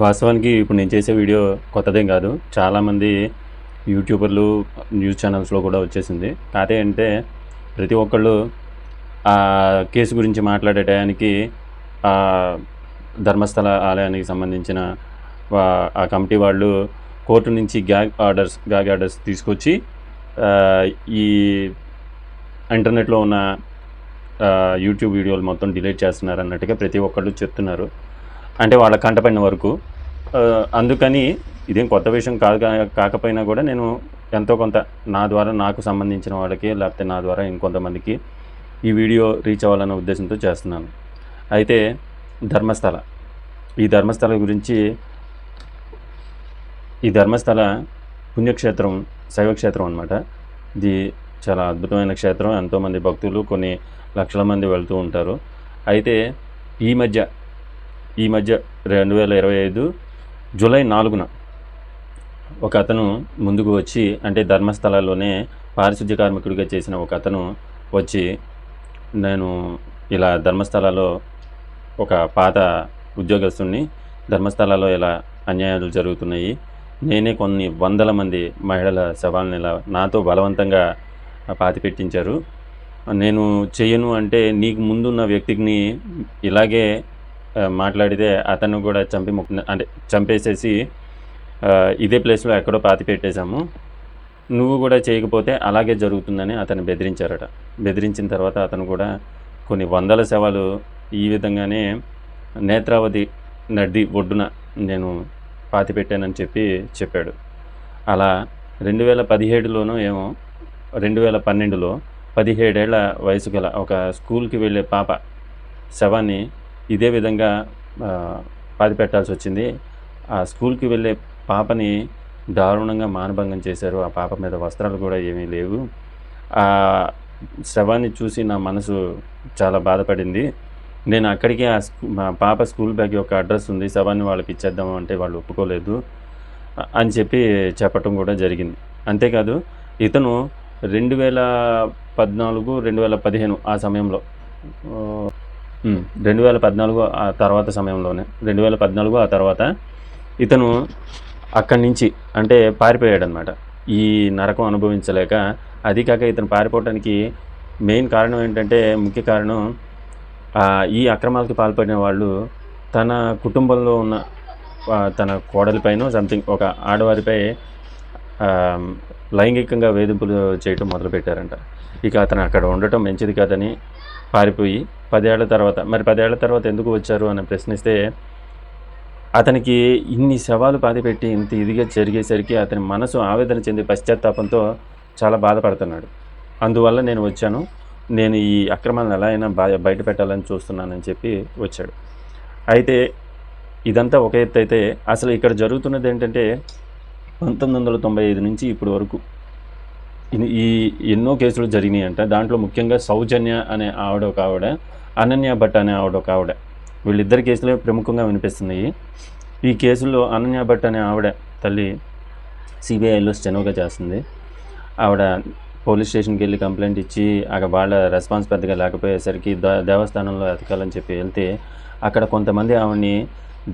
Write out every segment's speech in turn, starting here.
వాస్తవానికి ఇప్పుడు నేను చేసే వీడియో కొత్తదేం కాదు. చాలామంది యూట్యూబర్లు న్యూస్ ఛానల్స్లో కూడా వచ్చేసింది. కాదే అంటే ప్రతి ఒక్కళ్ళు ఆ కేసు గురించి మాట్లాడే టయానికి ఆ ధర్మస్థల ఆలయానికి సంబంధించిన ఆ కమిటీ వాళ్ళు కోర్టు నుంచి గ్యాగ్ ఆర్డర్స్ గ్యాగ్ ఆర్డర్స్ తీసుకొచ్చి ఈ ఇంటర్నెట్లో ఉన్న యూట్యూబ్ వీడియోలు మొత్తం డిలీట్ చేస్తున్నారు అన్నట్టుగా ప్రతి ఒక్కళ్ళు చెప్తున్నారు. అంటే వాళ్ళ కంటపడిన వరకు. అందుకని ఇదేం కొత్త విషయం కాదు కా- కాకపోయినా కూడా నేను ఎంతో కొంత నా ద్వారా నాకు సంబంధించిన వాళ్ళకి లేకపోతే నా ద్వారా ఇంకొంతమందికి ఈ వీడియో రీచ్ అవ్వాలన్న ఉద్దేశంతో చేస్తున్నాను. అయితే ధర్మస్థల. ఈ ధర్మస్థల గురించి ఈ ధర్మస్థల పుణ్యక్షేత్రం శైవక్షేత్రం అనమాట ఇది చాలా అద్భుతమైన క్షేత్రం. ఎంతోమంది భక్తులు కొన్ని లక్షల మంది వెళ్తూ ఉంటారు. అయితే ఈ మధ్య ఈ మధ్య రెండు వేల ఇరవై ఐదు జూలై నాలుగున ఒక అతను ముందుకు వచ్చి అంటే ధర్మస్థలాల్లోనే పారిశుద్ధ్య కార్మికుడిగా చేసిన ఒక అతను వచ్చి నేను ఇలా ధర్మస్థలాల్లో ఒక పాత ఉద్యోగస్తుని ధర్మస్థలాల్లో ఇలా అన్యాయాలు జరుగుతున్నాయి. నేనే కొన్ని వందల మంది మహిళల శవాలను ఇలా నాతో బలవంతంగా పాతి పెట్టించారు నేను చెయ్యను అంటే నీకు ముందున్న వ్యక్తిని ఇలాగే మాట్లాడితే అతను కూడా చంపి ముక్- అంటే చంపేసేసి ఇదే ప్లేస్లో ఎక్కడో పాతి పెట్టేశాము. నువ్వు కూడా చేయకపోతే అలాగే జరుగుతుందని అతను బెదిరించారట. బెదిరించిన తర్వాత అతను కూడా కొన్ని వందల శవాలు ఈ విధంగానే నేత్రావతి నది ఒడ్డున నేను పాతి పెట్టానని చెప్పి చెప్పాడు. అలా రెండు వేల పదిహేడులోనూ ఏమో రెండు వేల పన్నెండులో పదిహేడేళ్ళ వయసు గల ఒక స్కూల్కి వెళ్ళే పాప శవాన్ని ఇదే విధంగా ఆ, పాతి పెట్టాల్సి వచ్చింది. ఆ స్కూల్కి వెళ్ళే పాపని దారుణంగా మానభంగం చేశారు. ఆ పాప మీద వస్త్రాలు కూడా ఏమీ లేవు. ఆ శవాన్ని చూసి నా మనసు చాలా బాధపడింది. నేను అక్కడికి ఆ మా పాప స్కూల్ బ్యాగ్ యొక్క అడ్రస్ ఉంది. శవాన్ని వాళ్ళకి ఇచ్చేద్దాము అంటే వాళ్ళు ఒప్పుకోలేదు అని చెప్పి చెప్పటం కూడా జరిగింది. అంతేకాదు ఇతను రెండు వేల పద్నాలుగు రెండు వేల పదిహేను ఆ సమయంలో రెండు వేల పద్నాలుగు ఆ తర్వాత సమయంలోనే రెండు వేల పద్నాలుగు ఆ తర్వాత ఇతను అక్కడి నుంచి అంటే పారిపోయాడు అనమాట ఈ నరకం అనుభవించలేక అది కాక ఇతను పారిపోవడానికి మెయిన్ కారణం ఏంటంటే ముఖ్య కారణం ఈ అక్రమాలకు పాల్పడిన వాళ్ళు తన కుటుంబంలో ఉన్న తన కోడలిపైన సంథింగ్ ఒక ఆడవారిపై లైంగికంగా వేధింపులు చేయటం మొదలుపెట్టారంట. ఇక అతను అక్కడ ఉండటం మంచిది కాదని పారిపోయి పదేళ్ళ తర్వాత మరి పదేళ్ళ తర్వాత ఎందుకు వచ్చారు అని ప్రశ్నిస్తే అతనికి ఇన్ని శవాలు పాతిపెట్టి ఇంత ఇదిగా జరిగేసరికి అతని మనసు ఆవేదన చెంది పశ్చాత్తాపంతో చాలా బాధపడుతున్నాడు. అందువల్ల నేను వచ్చాను. నేను ఈ అక్రమాలను ఎలా అయినా బా బయట పెట్టాలని చూస్తున్నానని చెప్పి వచ్చాడు. అయితే ఇదంతా ఒక ఎత్తు అయితే అసలు ఇక్కడ జరుగుతున్నది ఏంటంటే పంతొమ్మిది వందల తొంభై ఐదు నుంచి ఇప్పటి వరకు ఈ ఎన్నో కేసులు జరిగినాయి అంట దాంట్లో ముఖ్యంగా సౌజన్య అనే ఆవిడ ఒక ఆవిడ అనన్య భట్ అనే ఆవిడ ఒక ఆవిడ. వీళ్ళిద్దరి కేసులే ప్రముఖంగా వినిపిస్తున్నాయి. ఈ కేసుల్లో అనన్య భట్ అనే ఆవిడ తల్లి సిబిఐలో స్టెనోగా చేస్తుంది. ఆవిడ పోలీస్ స్టేషన్కి వెళ్ళి కంప్లైంట్ ఇచ్చి అక్కడ వాళ్ళ రెస్పాన్స్ పెద్దగా లేకపోయేసరికి దేవస్థానంలో ఎతకాలని చెప్పి వెళ్తే అక్కడ కొంతమంది ఆవిడని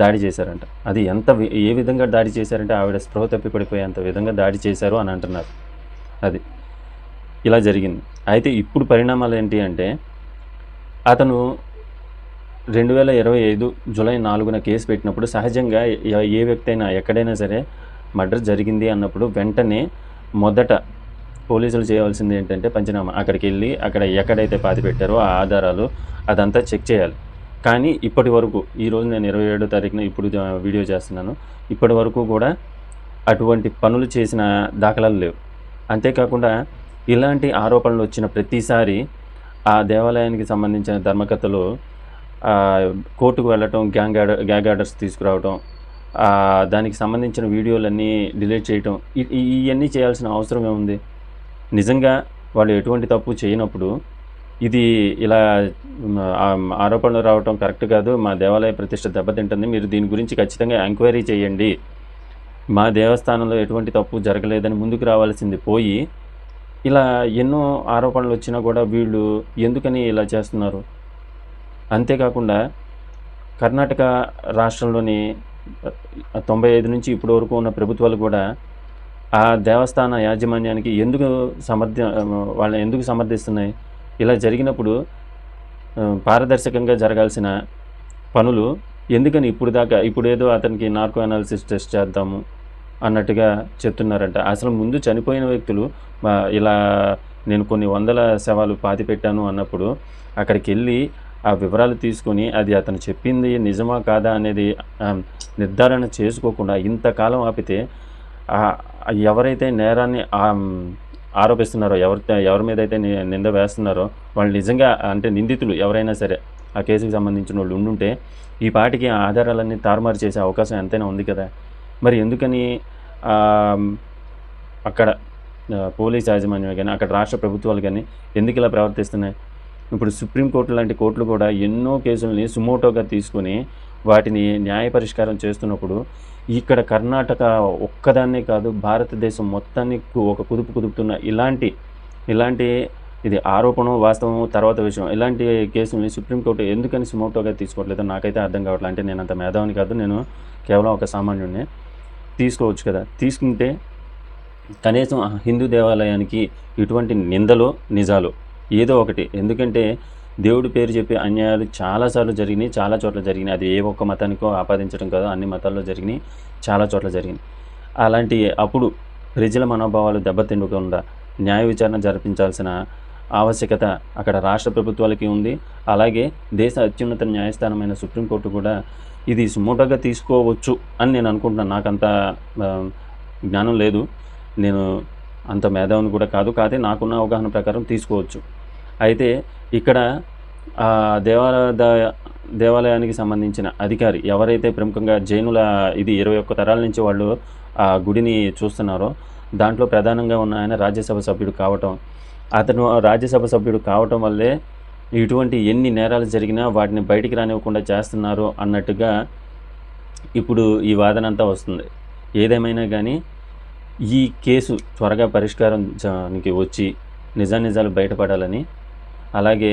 దాడి చేశారంట. అది ఎంత ఏ విధంగా దాడి చేశారంటే ఆవిడ స్పృహ తప్పి పడిపోయేంత విధంగా దాడి చేశారు అని అంటున్నారు. అది. ఇలా జరిగింది. అయితే ఇప్పుడు పరిణామాలు ఏంటి అంటే అతను రెండు వేల ఇరవై ఐదు జూలై నాలుగున కేసు పెట్టినప్పుడు సహజంగా ఏ- వ్యక్తి అయినా ఎక్కడైనా సరే మర్డర్ జరిగింది అన్నప్పుడు వెంటనే మొదట పోలీసులు చేయవలసింది ఏంటంటే పంచనామా. అక్కడికి వెళ్ళి అక్కడ ఎక్కడైతే పాతి పెట్టారో ఆ ఆధారాలు అదంతా చెక్ చేయాలి. కానీ ఇప్పటి వరకు ఈరోజు నేను ఇరవై ఏడో తారీఖున ఇప్పుడు వీడియో చేస్తున్నాను. ఇప్పటి వరకు కూడా అటువంటి పనులు చేసిన దాఖలాలు లేవు. అంతేకాకుండా ఇలాంటి ఆరోపణలు వచ్చిన ప్రతిసారి ఆ దేవాలయానికి సంబంధించిన ధర్మకథలు కోర్టుకు వెళ్ళటం గ్యాంగ్ ఆర్డర్ గ్యాగ్ ఆర్డర్స్ తీసుకురావటం దానికి సంబంధించిన వీడియోలన్నీ డిలీట్ చేయటం ఇవన్నీ చేయాల్సిన అవసరం ఏముంది? నిజంగా వాళ్ళు ఎటువంటి తప్పు చేయనప్పుడు ఇది ఇలా ఆరోపణలు రావటం కరెక్ట్ కాదు మా దేవాలయ ప్రతిష్ట దెబ్బతింటుంది మీరు దీని గురించి ఖచ్చితంగా ఎంక్వైరీ చేయండి. మా దేవస్థానంలో ఎటువంటి తప్పు జరగలేదని ముందుకు రావాల్సింది పోయి ఇలా ఎన్నో ఆరోపణలు వచ్చినా కూడా వీళ్ళు ఎందుకని ఇలా చేస్తున్నారు? అంతేకాకుండా కర్ణాటక రాష్ట్రంలోని తొంభై ఐదు నుంచి ఇప్పటి వరకు ఉన్న ప్రభుత్వాలు కూడా ఆ దేవస్థాన యాజమాన్యానికి ఎందుకు సమర్థ వాళ్ళని ఎందుకు సమర్థిస్తున్నాయి? ఇలా జరిగినప్పుడు పారదర్శకంగా జరగాల్సిన పనులు ఎందుకని ఇప్పుడు దాకా ఇప్పుడేదో అతనికి నార్కో అనాలిసిస్ టెస్ట్ చేద్దాము అన్నట్టుగా చెప్తున్నారంట. అసలు ముందు చనిపోయిన వ్యక్తులు ఇలా నేను కొన్ని వందల శవాలు పాతి పెట్టాను అన్నప్పుడు అక్కడికి వెళ్ళి ఆ వివరాలు తీసుకొని అది అతను చెప్పింది నిజమా కాదా అనేది నిర్ధారణ చేసుకోకుండా ఇంతకాలం ఆపితే ఎవరైతే నేరాన్ని ఆరోపిస్తున్నారో ఎవరి ఎవరి మీద అయితే నింద వేస్తున్నారో వాళ్ళు నిజంగా అంటే నిందితులు ఎవరైనా సరే ఆ కేసుకి సంబంధించిన వాళ్ళు ఉండుంటే ఈ పాటికి ఆధారాలన్నీ తారుమారు చేసే అవకాశం ఎంతైనా ఉంది కదా. మరి ఎందుకని అక్కడ పోలీస్ యాజమాన్యం కానీ అక్కడ రాష్ట్ర ప్రభుత్వాలు కానీ ఎందుకు ఇలా ప్రవర్తిస్తున్నాయి? ఇప్పుడు సుప్రీంకోర్టు లాంటి కోర్టులు కూడా ఎన్నో కేసుల్ని సుమోటోగా తీసుకొని వాటిని న్యాయ పరిష్కారం చేస్తున్నప్పుడు ఇక్కడ కర్ణాటక ఒక్కదాన్నే కాదు భారతదేశం మొత్తాన్ని కు- ఒక కుదుపు కుదుపుతున్న ఇలాంటి ఇలాంటి ఇది ఆరోపణ వాస్తవం తర్వాత విషయం ఇలాంటి కేసుని సుప్రీంకోర్టు ఎందుకని సుమోటోగా తీసుకోవట్లేదో నాకైతే అర్థం కావట్లేదు అంటే నేను అంత మేధావిని కాదు నేను కేవలం ఒక సామాన్యుడిని తీసుకోవచ్చు కదా. తీసుకుంటే కనీసం హిందూ దేవాలయానికి ఇటువంటి నిందలు నిజాలు ఏదో ఒకటి. ఎందుకంటే దేవుడి పేరు చెప్పి అన్యాయాలు చాలాసార్లు జరిగినాయి చాలా చోట్ల జరిగినాయి. అది ఏ ఒక్క మతానికో ఆపాదించడం కాదు అన్ని మతాల్లో జరిగినాయి చాలా చోట్ల జరిగినాయి. అలాంటి అప్పుడు ప్రజల మనోభావాలు దెబ్బతిండకుండా న్యాయ విచారణ జరిపించాల్సిన ఆవశ్యకత అక్కడ రాష్ట్ర ప్రభుత్వాలకి ఉంది. అలాగే దేశ అత్యున్నత న్యాయస్థానమైన సుప్రీంకోర్టు కూడా ఇది సుమోటగా తీసుకోవచ్చు అని నేను అనుకుంటున్నాను నాకంత జ్ఞానం లేదు. నేను అంత మేధావుని కూడా కాదు. కాదే నాకున్న అవగాహన ప్రకారం తీసుకోవచ్చు. అయితే ఇక్కడ దేవాలయ దేవాలయానికి సంబంధించిన అధికారి ఎవరైతే ప్రముఖంగా జైనుల ఇది ఇరవై ఒక్క తరాల నుంచి వాళ్ళు ఆ గుడిని చూస్తున్నారో దాంట్లో ప్రధానంగా ఉన్న ఆయన రాజ్యసభ సభ్యుడు కావటం అతను రాజ్యసభ సభ్యుడు కావటం వల్లే ఇటువంటి ఎన్ని నేరాలు జరిగినా వాటిని బయటికి రానివ్వకుండా చేస్తున్నారు అన్నట్టుగా ఇప్పుడు ఈ వాదన అంతా వస్తుంది. ఏదేమైనా కానీ ఈ కేసు త్వరగా పరిష్కారానికి వచ్చి నిజానిజాలు బయటపడాలని అలాగే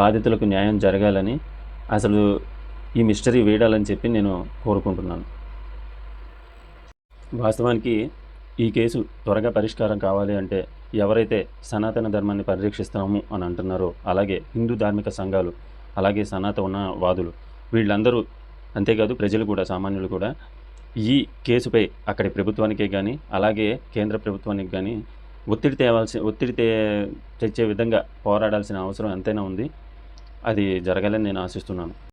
బాధితులకు న్యాయం జరగాలని అసలు ఈ మిస్టరీ వేయడాలని చెప్పి నేను కోరుకుంటున్నాను. వాస్తవానికి ఈ కేసు త్వరగా పరిష్కారం కావాలి అంటే ఎవరైతే సనాతన ధర్మాన్ని పరిరక్షిస్తాము అని అంటున్నారో అలాగే హిందూ ధార్మిక సంఘాలు అలాగే సనాతన వాదులు వీళ్ళందరూ అంతేకాదు ప్రజలు కూడా సామాన్యులు కూడా ఈ కేసుపై అక్కడి ప్రభుత్వానికే కానీ అలాగే కేంద్ర ప్రభుత్వానికి కానీ ఒత్తిడి తేవాల్సి ఒత్తిడి తే తెచ్చే విధంగా పోరాడాల్సిన అవసరం ఎంతైనా ఉంది. అది జరగాలని నేను ఆశిస్తున్నాను.